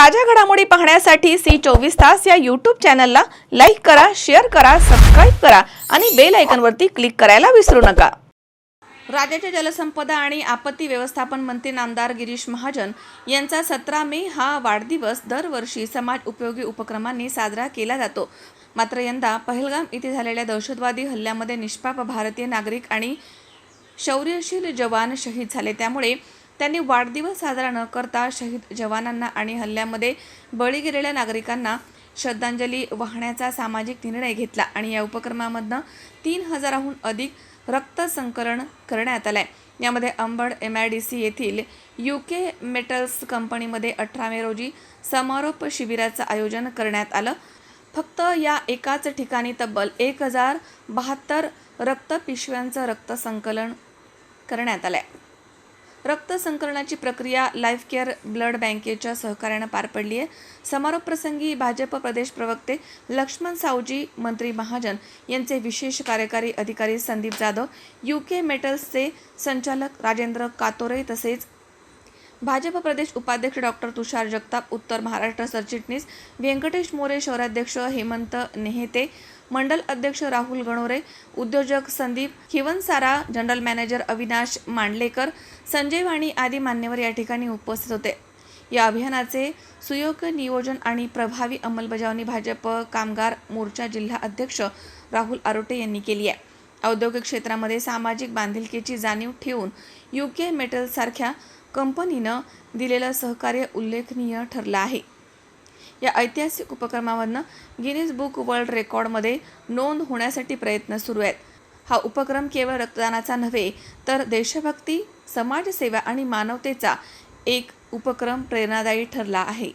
ताज्या घडामोडी पाहण्यासाठी सी चोवीस तास या यूट्यूब चॅनलला लाईक करा शेअर करा सबस्क्राईब करा आणि बेल आयकनवरती क्लिक करायला विसरू नका. राज्याचे जलसंपदा आणि आपत्ती व्यवस्थापन मंत्री नामदार गिरीश महाजन यांचा सतरा मे हा वाढदिवस दरवर्षी समाज उपयोगी उपक्रमांनी साजरा केला जातो. मात्र यंदा पहलगाम येथे झालेल्या दहशतवादी हल्ल्यामध्ये निष्पाप भारतीय नागरिक आणि शौर्यशील जवान शहीद झाले. त्यामुळे त्यांनी वाढदिवस साजरा न करता शहीद जवानांना आणि हल्ल्यामध्ये बळी गेलेल्या नागरिकांना श्रद्धांजली वाहण्याचा सामाजिक निर्णय घेतला आणि या उपक्रमामधनं तीन हजाराहून अधिक रक्त संकलन करण्यात आहे यामध्ये Ambad M I D C येथील यू के मेटल्स कंपनीमध्ये अठरा मे रोजी समारोप शिबिराचं आयोजन करण्यात आलं. फक्त या एकाच ठिकाणी तब्बल एक हजार बहात्तर रक्तपिशव्यांचं रक्त संकलन करण्यात आहे रक्त संकलनाची प्रक्रिया लाईफ केअर ब्लड बँकेच्या सहकार्यानं पार पडली आहे. समारोप प्रसंगी भाजप प्रदेश प्रवक्ते लक्ष्मण सावजी मंत्री महाजन यांचे विशेष कार्यकारी अधिकारी संदीप जाधव यू के मेटल्सचे संचालक राजेंद्र कातोरे तसेच भाजप प्रदेश उपाध्यक्ष डॉक्टर तुषार जगताप उत्तर महाराष्ट्र सरचिटणीस व्यंकटेश मोरे शहराध्यक्ष हेमंत नेहेते मंडल अध्यक्ष राहुल गणोरे उद्योजक संदीप खिवनसारा जनरल मॅनेजर अविनाश मांडलेकर संजय वाणी आदी मान्यवर या ठिकाणी उपस्थित होते. या अभियानाचे सुयोग्य नियोजन आणि प्रभावी अंमलबजावणी भाजप कामगार मोर्चा जिल्हा अध्यक्ष राहुल आरोटे यांनी केली आहे. औद्योगिक क्षेत्रामध्ये सामाजिक बांधिलकीची जाणीव ठेवून यू के मेटलसारख्या कंपनीनं दिलेलं सहकार्य उल्लेखनीय ठरलं आहे. या ऐतिहासिक उपक्रमामधनं गिनीज बुक वर्ल्ड रेकॉर्डमध्ये नोंद होण्यासाठी प्रयत्न सुरू आहेत. हा उपक्रम केवळ रक्तदानाचा नव्हे तर देशभक्ती समाजसेवा आणि मानवतेचा एक उपक्रम प्रेरणादायी ठरला आहे.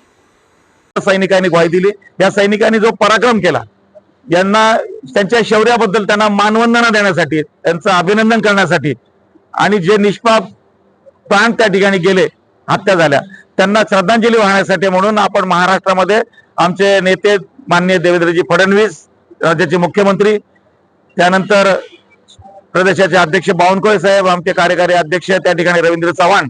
सैनिकांनी ग्वाही दिली. या सैनिकांनी जो पराक्रम केला यांना त्यांच्या शौर्याबद्दल त्यांना मानवंदना देण्यासाठी त्यांचं अभिनंदन करण्यासाठी आणि जे निष्पाप प्राण त्या ठिकाणी गेले हत्या झाल्या. त्यांना श्रद्धांजली वाहण्यासाठी म्हणून आपण महाराष्ट्रामध्ये आमचे नेते माननीय देवेंद्रजी फडणवीस राज्याचे मुख्यमंत्री त्यानंतर प्रदेशाचे अध्यक्ष बावनकुळे साहेब आमचे कार्यकारी अध्यक्ष त्या ठिकाणी रवींद्र चव्हाण.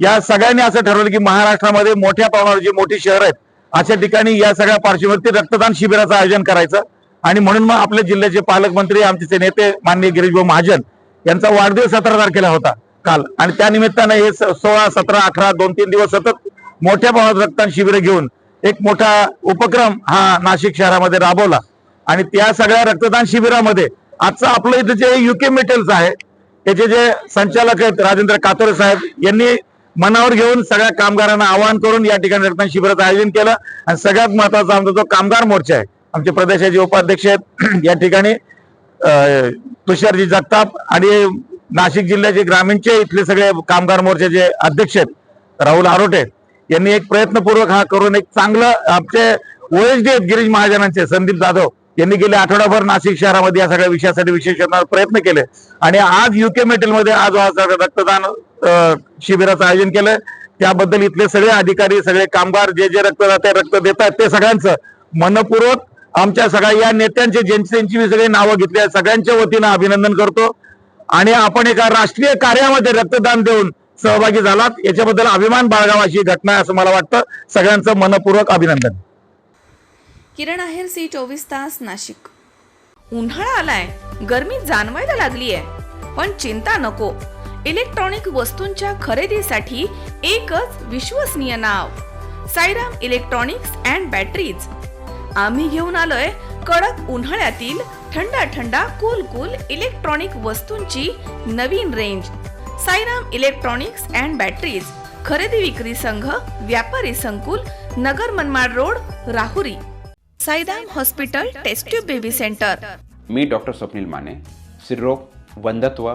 या सगळ्यांनी असं ठरवलं की महाराष्ट्रामध्ये मोठ्या प्रमाणावर जी मोठी शहर आहेत अशा ठिकाणी या सगळ्या पार्श्ववरती रक्तदान शिबिराचं आयोजन करायचं आणि म्हणून मग आपल्या जिल्ह्याचे पालकमंत्री आमचे नेते माननीय गिरीशभाऊ महाजन यांचा वाढदिवस सतरा तारखेला होता. काल. आणि त्यानिमित्तानं हे सोळा सतरा अकरा दोन तीन दिवस सतत मोठ्या प्रमाणात रक्तदान शिबिर घेऊन एक मोठा उपक्रम हा नाशिक शहरामध्ये राबवला. आणि त्या सगळ्या रक्तदान शिबिरामध्ये आजचं आपलं इथं जे युके मेटल्स आहे त्याचे जे संचालक आहेत राजेंद्र कातोरे साहेब यांनी मनावर घेऊन सगळ्या कामगारांना आवाहन करून या ठिकाणी रक्तदान शिबिराचं आयोजन केलं. आणि सगळ्यात महत्त्वाचा आमचा जो कामगार मोर्चा आहे आमचे प्रदेशाचे उपाध्यक्ष आहेत या ठिकाणी तुषारजी जगताप आणि नाशिक जिल्ह्याचे ग्रामीणचे इथले सगळे कामगार मोर्चाचे अध्यक्ष आहेत राहुल आरोटे यांनी एक प्रयत्नपूर्वक हा करून एक चांगलं आमचे ओएसडी आहेत गिरीश महाजनांचे संदीप जाधव यांनी गेले आठवडाभर नाशिक शहरामध्ये या सगळ्या विषयासाठी विशेष प्रयत्न केले. आणि आज युके मेटलमध्ये आज सगळं रक्तदान शिबिराचं आयोजन केलंय. त्याबद्दल इथले सगळे अधिकारी सगळे कामगार जे जे रक्तदाते रक्त देत आहेत ते सगळ्यांचं मनपूर्वक आमच्या सगळ्या या नेत्यांचे ज्यांची त्यांची सगळी नावं घेतली आहेत सगळ्यांच्या वतीनं अभिनंदन करतो. आणि आपण एका राष्ट्रीय कार्यामध्ये रक्तदान देऊन सहभागी झालात. याच्याबद्दल अभिमान बाळगावा अशी घटना आहे असं मला वाटतं. सगळ्यांचं मनपूर्वक अभिनंदन. किरण आहेर सी चोवीस तास नाशिक. उन्हाळा आलाय. गर्मी जाणवायला लागली आहे पण चिंता नको. इलेक्ट्रॉनिक वस्तूंच्या खरेदीसाठी एकच विश्वसनीय नाव. Sairam electronics and batteries. आम्ही घेऊन आलोय कडक उन्हाळ्यातील थंडा थंडा कूल कूल इलेक्ट्रॉनिक वस्तूंची नवीन range Sairam electronics and batteries खरेदी विक्री संघ व्यापारी संकुल Nagar Manmad road Rahuri. Sairam hospital test tube baby centre मी डॉक्टर स्वप्नील माने स्त्रीरोग वंधत्व